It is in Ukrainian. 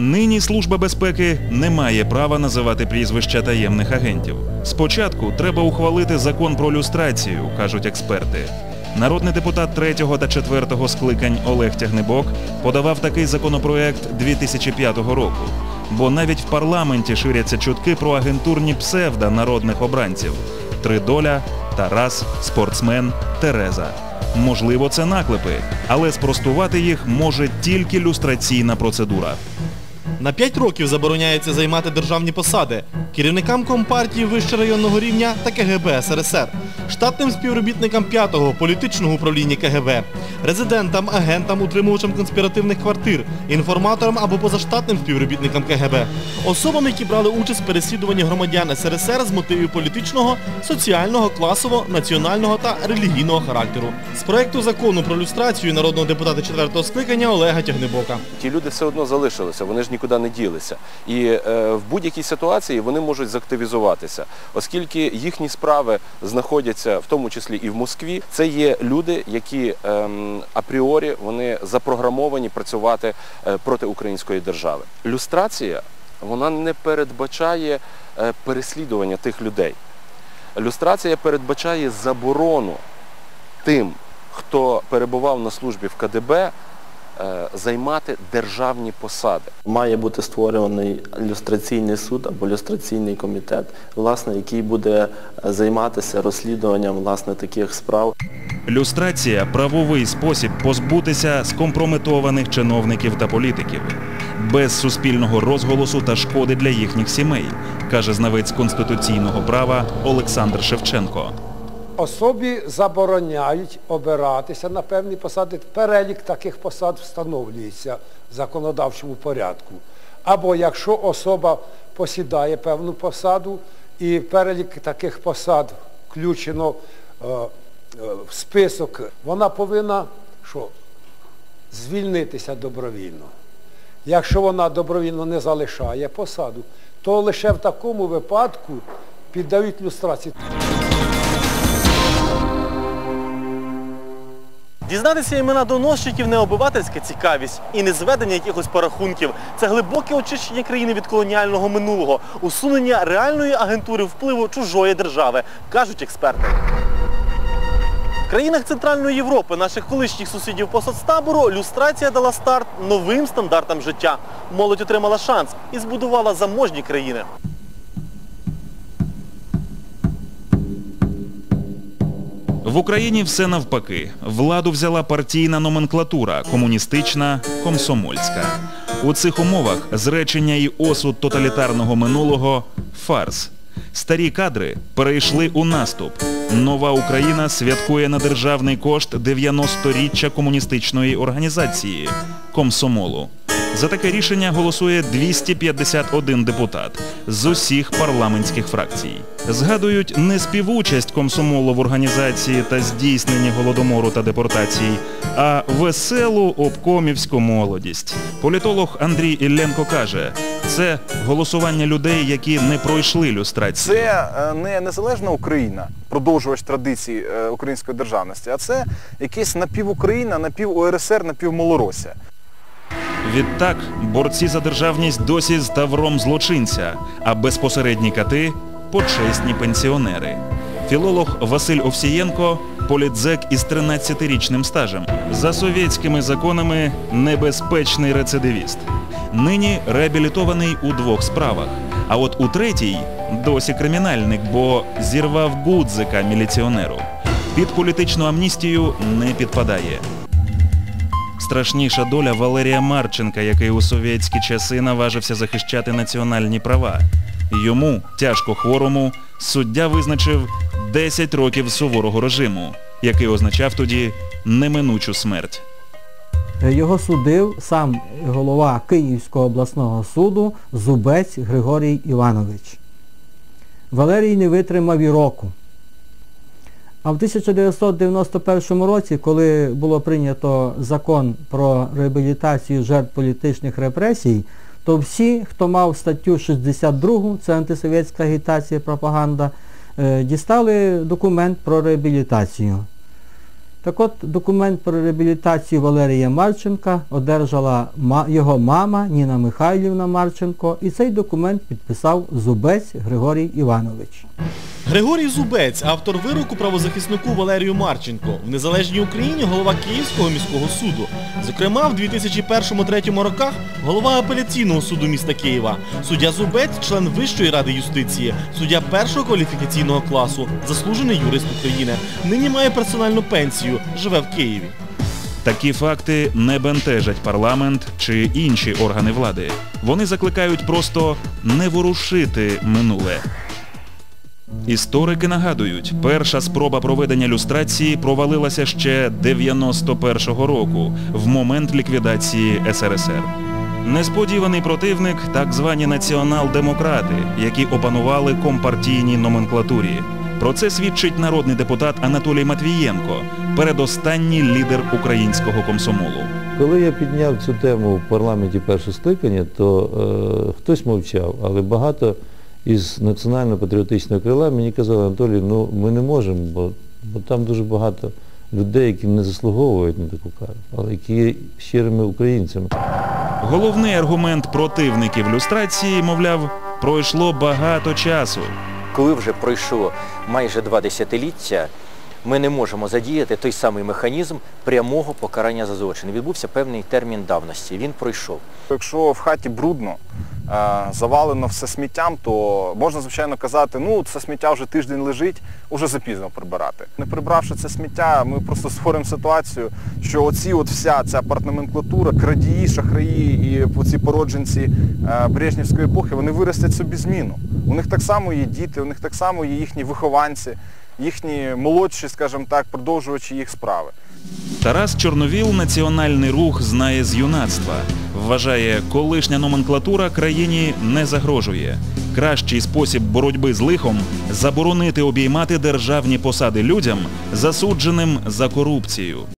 Нині Служба безпеки не має права називати прізвища таємних агентів. Спочатку треба ухвалити закон про люстрацію, кажуть експерти. Народний депутат 3 та 4 скликань Олег Тягнебок подавав такий законопроект 2005 року. Бо навіть в парламенті ширяться чутки про агентурні псевда народних обранців. Тридоля, Тарас, спортсмен, Тереза. Можливо, це наклепи, але спростувати їх може тільки люстраційна процедура. На 5 років забороняється займати державні посади керівникам компартії вище районного рівня та КГБ СРСР, штатним співробітникам 5-го політичного управління КГБ, резидентам, агентам, утримувачам конспіративних квартир, інформаторам або позаштатним співробітникам КГБ, особам, які брали участь в переслідуванні громадян СРСР з мотивів політичного, соціального, класового, національного та релігійного характеру. З проекту закону про люстрацію народного депутата 4-го скликання Олега Тягнебока. ті люди все одно залишилися, вони ж нікуди не ділися. І е, в будь-якій ситуації вони можуть заактивізуватися, оскільки їхні справи знаходяться в тому числі і в Москві. Це є люди, які ем, апріорі вони запрограмовані працювати е, проти української держави. Люстрація вона не передбачає е, переслідування тих людей. Люстрація передбачає заборону тим, хто перебував на службі в КДБ, займати державні посади. Має бути створений люстраційний суд або люстраційний комітет, власне, який буде е, займатися розслідуванням власне таких справ. Люстрація правовий спосіб позбутися скомпрометованих чиновників та політиків без суспільного розголосу та шкоди для їхніх сімей, каже знавець конституційного права Олександр Шевченко. Особі забороняють обиратися на певні посади. Перелік таких посад встановлюється в законодавчому порядку. Або якщо особа посідає певну посаду і перелік таких посад включено е, е, в список, вона повинна що, звільнитися добровільно. Якщо вона добровільно не залишає посаду, то лише в такому випадку піддають люстрації. Дізнатися імена доносчиків не обивательська цікавість і не зведення якихось порахунків. Це глибоке очищення країни від колоніального минулого, усунення реальної агентури впливу чужої держави, кажуть експерти. В країнах Центральної Європи, наших колишніх сусідів по соцтабору, люстрація дала старт новим стандартам життя. Молодь отримала шанс і збудувала заможні країни. В Україні все навпаки. Владу взяла партійна номенклатура, комуністична, комсомольська. У цих умовах зречення і осуд тоталітарного минулого фарс. Старі кадри перейшли у наступ. Нова Україна святкує на державний кошт 90-річчя комуністичної організації комсомолу. За таке рішення голосує 251 депутат з усіх парламентських фракцій. Згадують не співучасть комсомолу в організації та здійсненні голодомору та депортації, а веселу обкомівську молодість. Політолог Андрій Ілленко каже, це голосування людей, які не пройшли люстрацію. Це е, не незалежна Україна, продовжувач традицій е, української державності, а це якесь напів-Україна, напів-УРСР, напів-Малоросія. Відтак, борці за державність досі з тавром злочинця, а безпосередні кати почесні пенсіонери. Філолог Василь Овсієнко політзек із 13-річним стажем. За совєтськими законами небезпечний рецидивіст. Нині реабілітований у двох справах. А от у третій досі кримінальник, бо зірвав гудзика міліціонеру. Під політичну амністію не підпадає. Страшніша доля Валерія Марченка, який у совєтські часи наважився захищати національні права. Йому, тяжко хворому, суддя визначив 10 років суворого режиму, який означав тоді неминучу смерть. Його судив сам голова Київського обласного суду Зубець Григорій Іванович. Валерій не витримав і року. А в 1991 році, коли було прийнято закон про реабілітацію жертв політичних репресій, то всі, хто мав статтю 62, це антисовєтська агітація, е, пропаганда, дістали документ про реабілітацію. Так от документ про реабілітацію Валерія Марченка одержала його мама Ніна Михайлівна Марченко і цей документ підписав Зубець Григорій Іванович. Григорій Зубець, автор вироку правозахиснику Валерію Марченко, в незалежній Україні голова Київського міського суду. Зокрема, в 2001-2003 роках голова апеляційного суду міста Києва. Суддя Зубець, член Вищої ради юстиції, суддя першого кваліфікаційного класу, заслужений юрист України. Нині має персональну пенсію, живе в Києві. Такі факти не бентежать парламент чи інші органи влади. Вони закликають просто не ворушити минуле. Історики нагадують, перша спроба проведення люстрації провалилася ще 91-го року, в момент ліквідації СРСР. Несподіваний противник так звані націонал-демократи, які опанували компартійній номенклатурі. Про це свідчить народний депутат Анатолій Матвієнко, передостанній лідер українського комсомолу. Коли я підняв цю тему в парламенті першого скликання, то е, хтось мовчав, але багато із національно-патріотичного крила мені казали, Анатолій, ну ми не можемо, бо, бо там дуже багато людей, які не заслуговують на таку кару, але які є щирими українцями. Головний аргумент противників люстрації, мовляв, пройшло багато часу. коли вже пройшло майже два десятиліття, ми не можемо задіяти той самий механізм прямого покарання за злочин. Відбувся певний термін давності. Він пройшов. Якщо в хаті брудно, завалено все сміттям, то можна, звичайно, казати, ну це сміття вже тиждень лежить, уже запізно прибирати. Не прибравши це сміття, ми просто створимо ситуацію, що оці от вся ця партноменклатура, крадії, шахраї і оці породженці е, Брежнівської епохи, вони виростять собі зміну. У них так само є діти, у них так само є їхні вихованці, їхні молодші, скажімо так, продовжувачі їх справи. Тарас Чорновіл національний рух знає з юнацтва. Вважає, колишня номенклатура країні не загрожує. Кращий спосіб боротьби з лихом заборонити обіймати державні посади людям, засудженим за корупцію.